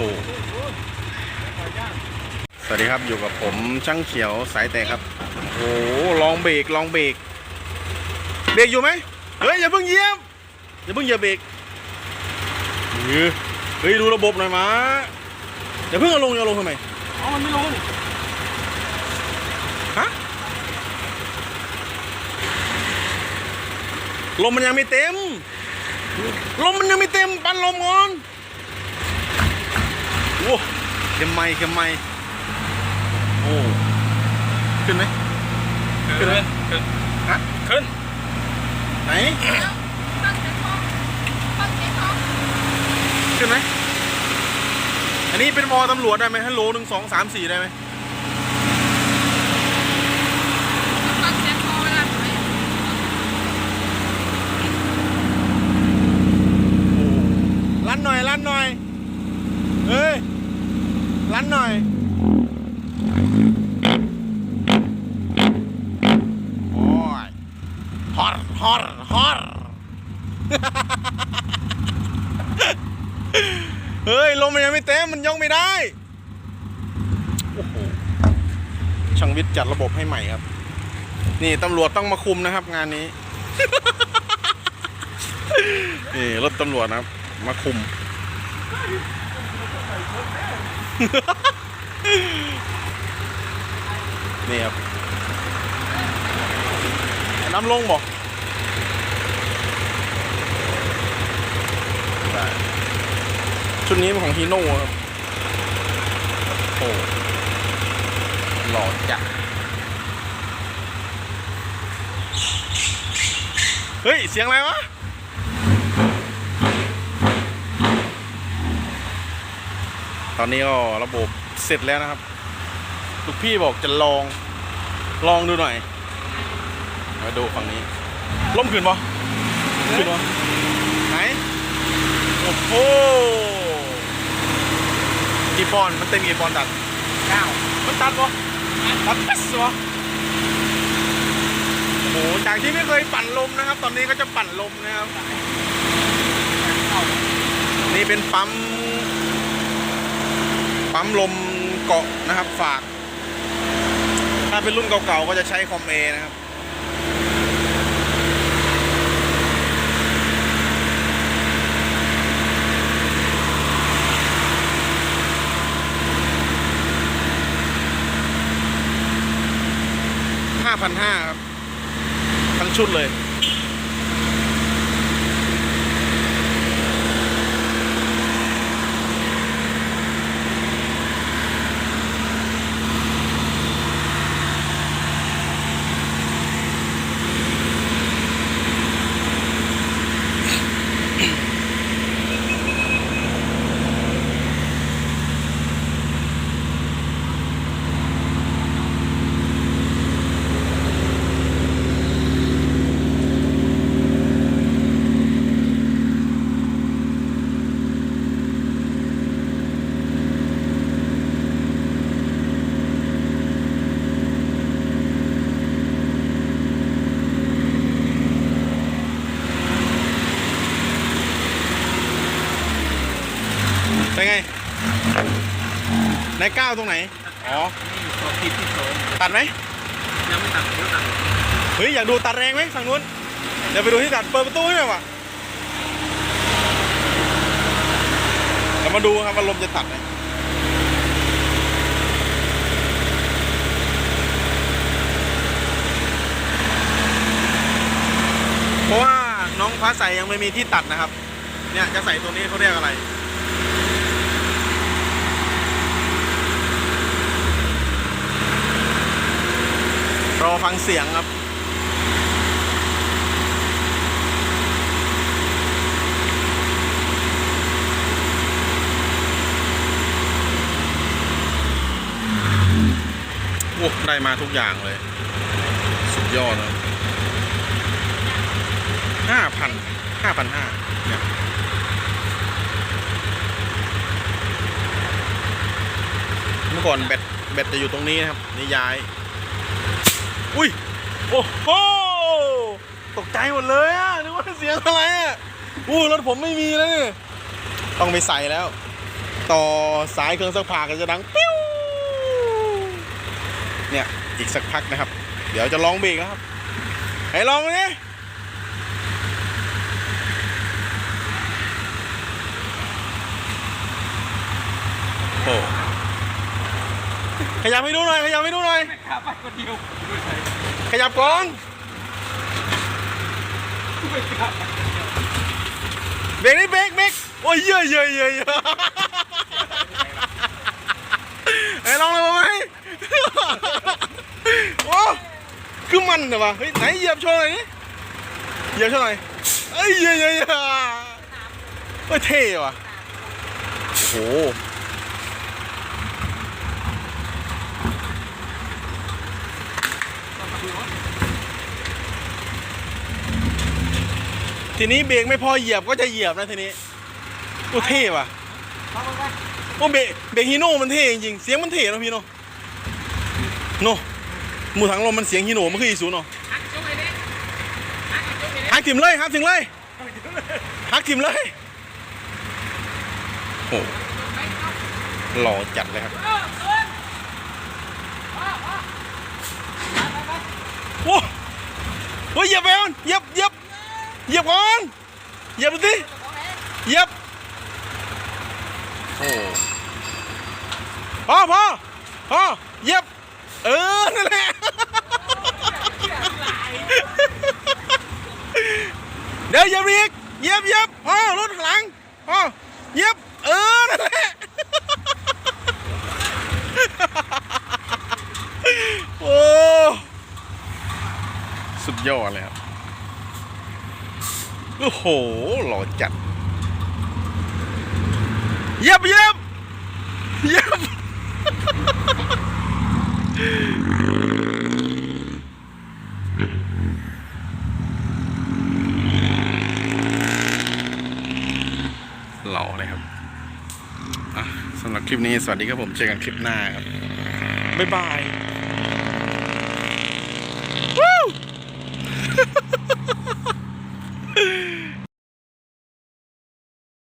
หสวัสดีครับอยู่กับผมช่างเขียวสายแต่ครับ โอ้โหลองเบรกลองเบรกเบรกอยู่ไหมเฮ้ยอย่าเพิ่งเหยียบอย่าเพิ่งเหยียบเบรกเฮ้ยเฮ้ยดูระบบหน่อยมาอย่าเพิ่งเอาลงอย่าเอาลงทำไมเอามันไม่ลงฮะลมมันยังไม่เต็ม ลมมันยังไม่เต็มปันลมก่อนโอ้ เข็มไม่เข็มไม่โอ้ขึ้นไหมขึ้นไหมขึ้นฮะขึ้นไหนฟังเสียงท้องฟังเสียงท้องขึ้นไหมอันนี้เป็นวอตำรวจได้ไหมฮัลโหลหนึ่งสองสามสี่ได้ไหมฟังเสียงท้องเวลาไหนโอ้ลั่นหน่อยลั่นหน่อย เฮ้ย ลันหน่อยโอ้ยฮอร์ฮอร์ฮอร์เฮ้ยลมมันยังไม่เต็มมันยกไม่ได้โอ้โหช่างวิทย์จัดระบบให้ใหม่ครับ นี่ตำรวจต้องมาคุมนะครับ งานนี้นี่รถตำรวจนะครับ มาคุม นี่ครับน้ำลงบอกชุดนี้เป็นของฮีโน่ครับ โอ้หล่อจัดเฮ้ย เสียงอะไรวะ ตอนนี้ก็ระบบเสร็จแล้วนะครับลูกพี่บอกจะลองลองดูหน่อย มาดูฝั่งนี้ล่มขึ้นปะขึ้นปะไหนโอ้โหกี่ปอนด์มันเต็มกี่ปอนด์ตัดเก้ามันตัดปะตัดปัสปะโอ้โหจากที่ไม่เคยปั่นลมนะครับ ตอนนี้ก็จะปั่นลมนะครับนี่เป็นปั๊ม ปั๊มลมเกาะนะครับฝาก ถ้าเป็นรุ่นเก่าๆก็จะใช้คอมเอนะครับห้าพันห้าครับ ทั้งชุดเลย เป็นไงในก้าวตรงไหน อ๋อ นี่ตัวผิดที่โซนตัดไหมยังไม่ตัดไม่ตัดเฮ้ย อยากดูตัดแรงไหมฝั่งนู้น เดี๋ยวไปดูที่ตัด เปิดประตูให้หน่อยวะเดี๋ยวมาดูครับว่าลมจะตัดไหมเพราะว่าน้องฟ้าใสยังไม่มีที่ตัดนะครับ เนี่ยจะใส่ตัวนี้เขาเรียกอะไร รอฟังเสียงครับ โอ้ได้มาทุกอย่างเลย สุดยอดเลยห้าพันห้าพันห้าเนี่ยเมื่อก่อนแบตแบตจะอยู่ตรงนี้นะครับนี่ย้าย อุ้ย โอ้โห ตกใจหมดเลยอะ นึกว่าเสียงอะไรอะอู้รถผมไม่มีเลยต้องไปใส่แล้ว ต่อสายเครื่องซักผ้าก็จะดังปิ้วเนี่ย อีกสักพักนะครับ เดี๋ยวจะลองเบรกครับ ให้ลองเลยโอ้ขยับให้ดูหน่อย ขยับให้ดูหน่อยแม่ขาไปคนเดียวไม่ใขยับก่อนเบรกนี่เบรกเบรกโอ้ยเยอะเยอะเยอะเยอะไอ้ลองเลยมาไหมโอ้คือมันเหรอวะเฮ้ยไหนเหยียบโชว์หน่อยนี่เหยียบโชว์หน่อยเอ้ยเยอะเยอะเยอะเฮ้ยเท่ว่ะโอ้โห ทีนี้เบรกไม่พอเหยียบก็จะเหยียบนะทีนี้โอ้เท่ว่ะเอาไปโอ้เบรกเบรกฮีโน่มันเท่จริงๆเสียงมันเท่เนอะพี่เนาะโน่หมูถังลมมันเสียงฮีโน่มันคืออีซูเนาะฮักจุ๊บไอ้เด็กฮักจุ๊บไอ้เด็กหักถิ่มเลยหักถิ่มเลยหักถิ่มเลยโอ้หล่อจัดเลยครับโอ้โหเหยียบไปก่อนเหยียบเหยียบ เหยียบก่อนเหยียบดูสิเหยียบโอ้พอพอพอเหยียบ เออ นั่นแหละเดี๋ยวเหยียบอีกเหยียบเหยียบพ่อรถข้างหลังพ่อเหยียบ เออ นั่นแหละโอ้ สุดยอดเลยครับ โอ้โห หล่อจัด เยียบเยียบเยียบหล่อเลยครับสำหรับคลิปนี้สวัสดีครับผมเจอกันคลิปหน้าครับ บ๊ายบาย